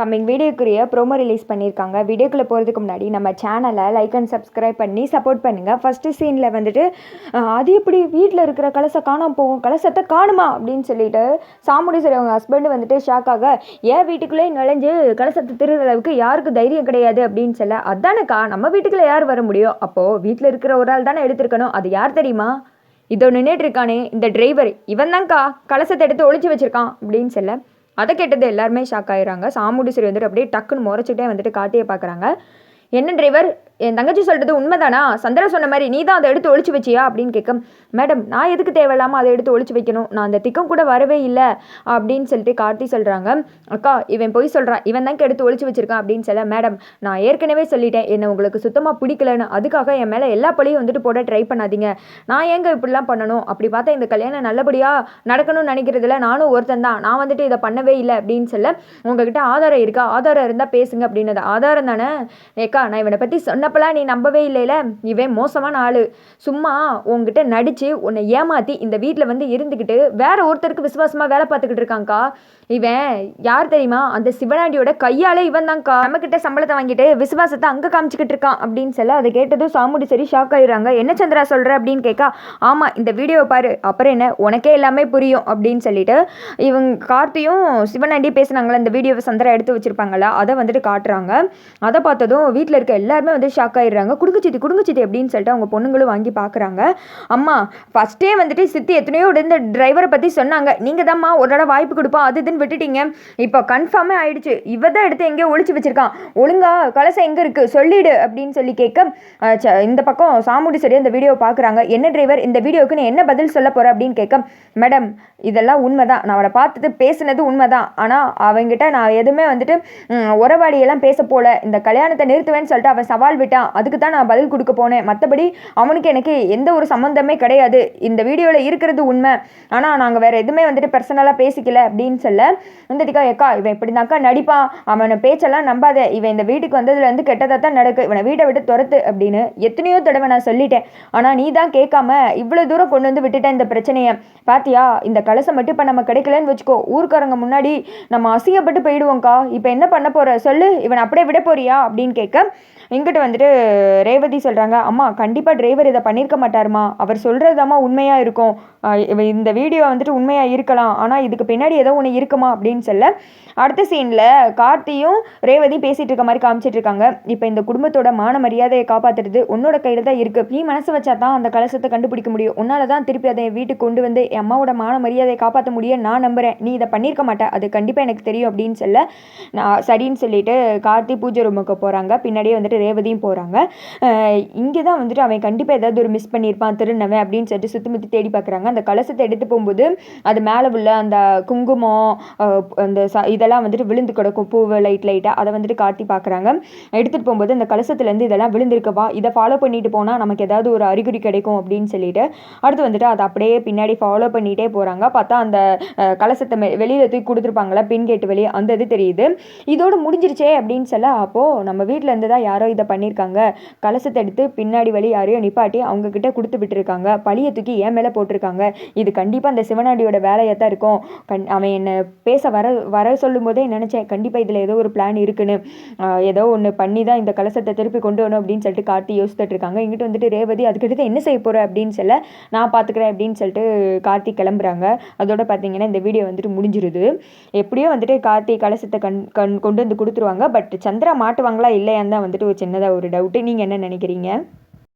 Coming வீடியோக்குரிய promo release பண்ணியிருக்காங்க. வீடியோக்குள்ளே போகிறதுக்கு முன்னாடி நம்ம சேனலை லைக் அண்ட் சப்ஸ்கிரைப் பண்ணி சப்போர்ட் பண்ணுங்கள் ஃபஸ்ட்டு சீனில் வந்துட்டு அது எப்படி வீட்டில் இருக்கிற கலசை காணாம போகும்? கலசத்தை காணுமா? அப்படின்னு சொல்லிட்டு சாமுடி சரி அவங்க ஹஸ்பண்டு வந்துட்டு ஷாக்காக ஏன் வீட்டுக்குள்ளே நுழைஞ்சு கலசத்தை திருடுற அளவுக்கு யாருக்கு தைரியம் கிடையாது? அப்படின்னு சொல்ல அதானக்கா நம்ம வீட்டுக்குள்ளே யார் வர முடியும்? அப்போது வீட்டில் இருக்கிற ஒரு ஆள் தானே எடுத்திருக்கணும். அது யார் தெரியுமா? இதோ நின்றுட்டு இருக்கானே இந்த டிரைவர் இவன் தான்க்கா கலசத்தை எடுத்து ஒழிச்சு வச்சுருக்கான். அப்படின்னு சொல்ல அதை கேட்டது எல்லாருமே ஷாக் ஆயிடுறாங்க. சாமுண்டீஸ்வரி வந்துட்டு அப்படியே டக்குன்னு முறைச்சிட்டே வந்துட்டு காட்டியே பார்க்குறாங்க. என்ன டிரைவர் என் தங்கச்சி சொல்கிறது உண்மைதானா? சந்திரா சொன்ன மாதிரி நீ தான் அதை எடுத்து ஒழிச்சு வச்சியா? அப்படின்னு கேட்க மேடம் நான் எதுக்கு தேவையில்லாமல் அதை எடுத்து ஒழிச்சு வைக்கணும்? நான் அந்த திக்கம் கூட வரவே இல்லை. அப்படின்னு சொல்லிட்டு கார்த்தி சொல்கிறாங்க அக்கா இவன் போய் சொல்கிறான் இவன் தான் எடுத்து ஒழிச்சு வச்சிருக்கான். அப்படின்னு சொல்ல மேடம் நான் ஏற்கனவே சொல்லிட்டேன். என்னை உங்களுக்கு சுத்தமாக பிடிக்கலன்னு. அதுக்காக என் மேலே எல்லா பழியும் வந்துட்டு போட ட்ரை பண்ணாதீங்க. நான் ஏங்க இப்படிலாம் பண்ணணும்? அப்படி பார்த்தா இந்த கல்யாணம் நல்லபடியாக நடக்கணும்னு நினைக்கிறதுல நானும் ஒருத்தன் தான். நான் வந்துட்டு இதை பண்ணவே இல்லை. அப்படின்னு சொல்ல உங்ககிட்ட ஆதாரம் இருக்கா? ஆதாரம் இருந்தால் பேசுங்க. அப்படின்னது ஆதாரம் தானே? ஏக்கா நான் இவனை பற்றி சொன்னப்பெல்லாம் நீ நம்பவே இல்லைல? இவன் மோசமான ஆள். சும்மா உங்ககிட்ட நடித்து உன்னை ஏமாற்றி இந்த வீட்டில் வந்து இருந்துக்கிட்டு வேற ஒருத்தருக்கு விசுவாசமாக வேலை பார்த்துக்கிட்டு இருக்காங்க்கா இவன் யார் தெரியுமா? அந்த சிவனாண்டியோட கையாலே இவன் தான்க்கா நம்மக்கிட்ட சம்பளத்தை வாங்கிட்டு விசுவாசத்தை அங்கே காமிச்சிக்கிட்டு இருக்கான் அப்படின்னு சொல்ல அதை கேட்டதும் சாமுடி சரி ஷாக் ஆயிடுறாங்க. என்ன சந்திரா சொல்கிற அப்படின்னு கேட்கா ஆமாம் இந்த வீடியோவை பாரு. அப்புறம் என்ன? உனக்கே எல்லாமே புரியும். அப்படின்னு சொல்லிட்டு இவங்க கார்த்தியும் சிவனாண்டி பேசுனாங்களே இந்த வீடியோவை சந்திரா எடுத்து வச்சிருப்பாங்களா? அதை வந்துட்டு காட்டுறாங்க. அதை பார்த்ததும் வீட்டில் இருக்க எல்லாருமே வந்து ஷாக் ஆகிடுறாங்க குடுங்கச்சித்தி குடுங்கச்சித்தி அப்படின்னு சொல்லிட்டு அவங்க பொண்ணுங்களும் வாங்கி பார்க்குறாங்க அம்மா ஃபஸ்ட்டே வந்துட்டு சித்தி எத்தனையோ இந்த டிரைவரை பற்றி சொன்னாங்க. நீங்கள் தான்மா ஒரு தடவை வாய்ப்பு கொடுப்பா அது இதுன்னு விட்டுட்டீங்க. இப்போ கன்ஃபார்மே ஆயிடுச்சு. இவ தான் எடுத்து எங்கேயோ ஒழிச்சு வச்சிருக்கான். ஒழுங்கா கலசம் எங்கே இருக்குது சொல்லிடு அப்படின்னு சொல்லி கேட்க ச- இந்த பக்கம் சாமுடி சரி அந்த வீடியோ பார்க்குறாங்க என்ன டிரைவர் இந்த வீடியோவுக்கு நீ என்ன பதில் சொல்ல போகிற அப்படின்னு கேட்க மேடம் இதெல்லாம் உண்மை தான் நான் அவளை பார்த்துட்டு பேசுனது உண்மைதான். ஆனால் அவங்ககிட்ட நான் எதுவுமே வந்துட்டு உறவாடியெல்லாம் பேச போல. இந்த கல்யாணத்தை நிறுத்துவேன்னு சொல்லிட்டு அவன் சவால் விட்டான் அதுக்கு தான் நான் பதில் கொடுக்க போனேன். மற்றபடி அவனுக்கு எனக்கு எந்த ஒரு சம்மந்தமே கிடையாது. இந்த வீடியோவில் இருக்கிறது உண்மை. ஆனால் நாங்கள் வேறு எதுவுமே வந்துட்டு பர்சனலாக பேசிக்கல அப்படின்னு சொல்ல வந்துட்டுக்கா எக்கா இவன் இப்படி தான்க்கா நடிப்பான். அவனை பேச்செல்லாம் நம்பாத. இவன் இந்த வீட்டுக்கு வந்ததுலேருந்து கெட்டதாக தான் நடக்கு. இவனை வீட்டை விட்டு துரத்து அப்படின்னு எத்தனையோ தடவை நான் சொல்லிட்டேன். ஆனால் நீ தான் கேட்காம இவ்வளோ தூரம் கொண்டு வந்து விட்டுட்டேன் இந்த பிரச்சனையை. பாத்தியா இந்த கலசம் மட்டும் இப்போ நம்ம கிடைக்கலன்னு வச்சுக்கோ. ஊருக்காரங்க முன்னாடி நம்ம அசிங்கப்பட்டு போயிடுவோம்க்கா. இப்போ என்ன பண்ண போகிற சொல்லு. இவன் அப்படியே விட போறியா? அப்படின்னு கேட்க இங்கிட்டு வந்துட்டு ரேவதி சொல்கிறாங்க அம்மா கண்டிப்பாக டிரைவர் இதை பண்ணியிருக்க மாட்டாருமா. அவர் சொல்கிறதாம்மா உண்மையாக இருக்கும். இந்த வீடியோ வந்துட்டு உண்மையாக இருக்கலாம். ஆனால் இதுக்கு பின்னாடி ஏதோ ஒன்று இருக்குமா? அப்படின்னு சொல்ல அடுத்த சீனில் கார்த்தியும் ரேவதியும் பேசிகிட்டு இருக்க மாதிரி காமிச்சிட்டு இருக்காங்க. இப்போ இந்த குடும்பத்தோட மான மரியாதையை காப்பாற்றுறது உன்னோட கையில் தான் இருக்குது நீ மனசு வச்சா தான் அந்த கலசத்தை கண்டுபிடிக்க முடியும். உன்னால தான் திருப்பி அதை என் வீட்டுக்கு கொண்டு வந்து என் அம்மாவோட மான மரியாதையை காப்பாற்ற முடியும் நான் நம்புகிறேன் நீ இதை பண்ணியிருக்க மாட்டேன் அது கண்டிப்பாக எனக்கு தெரியும் அப்படின்னு சொல்ல நான் சரின்னு சொல்லிட்டு கார்த்தி பூஜை ரூமுக்கு போகிறாங்க பின்னாடியே வந்துட்டு ரேவதியும் போகிறாங்க இங்கே தான் வந்துட்டு அவன் கண்டிப்பாக ஏதாவது ஒரு மிஸ் பண்ணியிருப்பான் திருநவன் அப்படின்னு சொல்லிட்டு சுற்றி முற்றி தேடி பார்க்குறாங்க அந்த கலசத்தை எடுத்து போகும்போது அது மேலே உள்ள அந்த குங்குமம் அந்த ச இதெல்லாம் வந்துட்டு விழுந்து கிடக்கும் பூவை லைட் லைட்டாக அதை வந்துட்டு காட்டி பார்க்குறாங்க எடுத்துகிட்டு போகும்போது அந்த கலசத்துலேருந்து இதெல்லாம் விழுந்திருக்கவா இதை ஃபாலோ பண்ணிட்டு போனால் நமக்கு ஏதாவது ஒரு அறிகுறி கிடைக்கும் அப்படின்னு சொல்லிட்டு அடுத்து வந்துட்டு அதை அப்படியே பின்னாடி ஃபாலோ பண்ணிகிட்டே போகிறாங்க பார்த்தா அந்த கலசத்தை மெ- வெளியில் தூக்கி கொடுத்துருப்பாங்களா பின் கேட்டு வெளியே அந்த இது தெரியுது. இதோடு முடிஞ்சிருச்சே அப்படின்னு சொல்ல அப்போது நம்ம வீட்டில் இருந்து தான் யாரோ இதை பண்ணியிருக்காங்க கலசத்தை எடுத்து பின்னாடி வழி யாரையோ நிப்பாட்டி அவங்க கிட்ட கொடுத்து விட்டுருக்காங்க. பழியை தூக்கி என் மேலே போட்டிருக்காங்க. இது கண்டிப்பாக அந்த சிவனாடியோட வேலையாக தான் இருக்கும். கண் அவன் என்னை பேச வர வர சொல்லும்போதே நினச்சேன் கண்டிப்பாக இதில் ஏதோ ஒரு பிளான் இருக்குன்னு. ஏதோ ஒன்று பண்ணி தான் இந்த கலசத்தை திருப்பி கொண்டு வரணும் அப்படின்னு சொல்லிட்டு கார்த்தி யோசித்துட்டு இருக்காங்க. இங்கிட்டு வந்துட்டு ரேவதி அதுக்கடுத்து என்ன செய்ய போகிற அப்படின்னு சொல்ல நான் பார்த்துக்கிறேன் அப்படின்னு சொல்லிட்டு கார்த்தி கிளம்புறாங்க. அதோட பார்த்தீங்கன்னா இந்த வீடியோ வந்துட்டு முடிஞ்சிருது. எப்படியோ வந்துட்டு கார்த்தி கலசத்தை கண் கண் கொண்டு வந்து கொடுத்துருவாங்க. பட் சந்திரா மாட்டுவாங்களா இல்லையான்னு தான் வந்துட்டு ஒரு சின்னதாக ஒரு டவுட்டு நீங்கள் என்ன நினைக்கிறீங்க?